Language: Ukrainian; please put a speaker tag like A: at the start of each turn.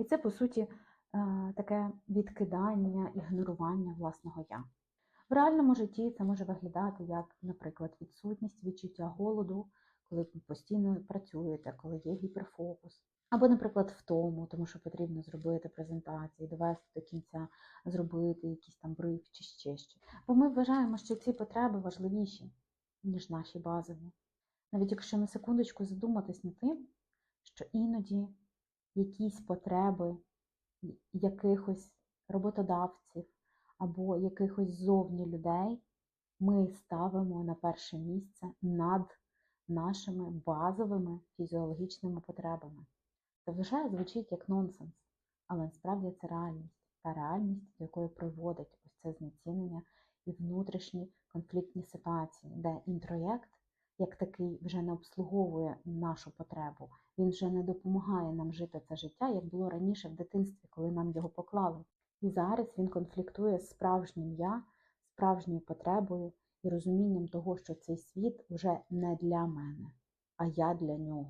A: І це, по суті, е, таке відкидання, ігнорування власного я. В реальному житті це може виглядати як, наприклад, відсутність відчуття голоду, коли ви постійно працюєте, коли є гіперфокус. Або, наприклад, втому, тому що потрібно зробити презентації, довести до кінця, зробити якийсь там бриф чи ще щось. Бо ми вважаємо, що ці потреби важливіші, ніж наші базові. Навіть якщо на секундочку задуматись над тим, що іноді якісь потреби якихось роботодавців або якихось зовні людей ми ставимо на перше місце над нашими базовими фізіологічними потребами. Це вже звучить як нонсенс, але насправді це реальність, та реальність, до якої приводить ось це знецінення і внутрішні конфліктні ситуації, де інтроєкт як такий вже не обслуговує нашу потребу, він вже не допомагає нам жити це життя, як було раніше в дитинстві, коли нам його поклали. І зараз він конфліктує з справжнім я, справжньою потребою і розумінням того, що цей світ вже не для мене, а я для нього.